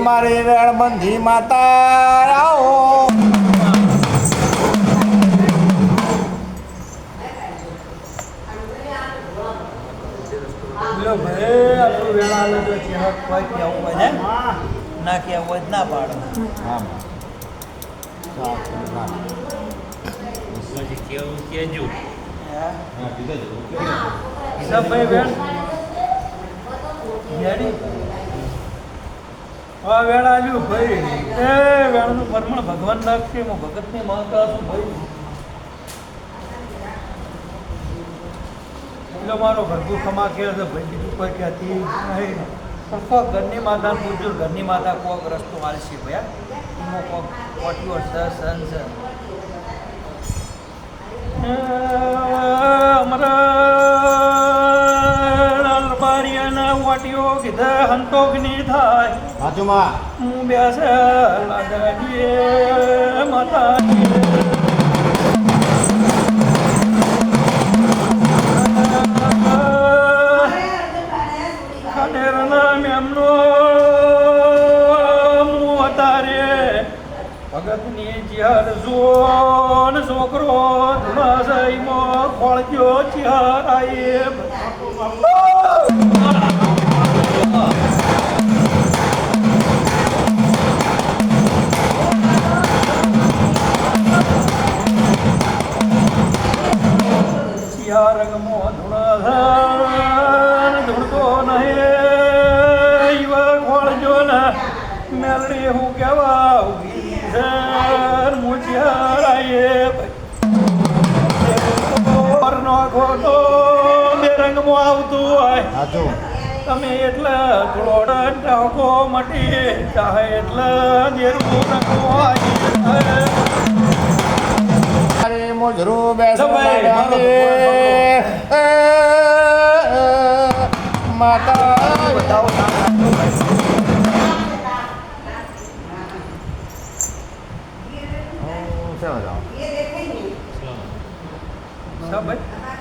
મારી વેળબંધી માતા આવો ભાઈ આટલું વેળા કોઈ કહેવું હોય ને ના કહેવું હોય ના પાડો. વેળા આવ્યું ભાઈ. એ વેળાનું પરમણ ભગવાન નાખશે હું ભગતની માતા છું ભાઈ? એટલે મારો ભરપૂર ખમા કે ભાઈ બીજું કોઈ કહેતી નહીં પણ ઘરની માતા પૂછ્યું ઘરની માતા કોક રસ્તો હાલશે ભયા? એમાં કોક વોટ છે સન સન હું બેસે લાગડીએ ભગતની ચિહર જોન છોકરો મો ખોળજો ચિહર આયે સિયારંગમો ધૂણધન ધૂણતો નહે. ખોળજો ને મેલડી હું કેવા ઊભી ઘેર મુજિયારાએ પરનો ખોટો બેરંગમાં આવતું હોય. તમે એટલે થોડો ટાંકો મટી ચાહે એટલે દેરવું નખો મોજરું બેસ માતા 这么着？别别配你。行呗。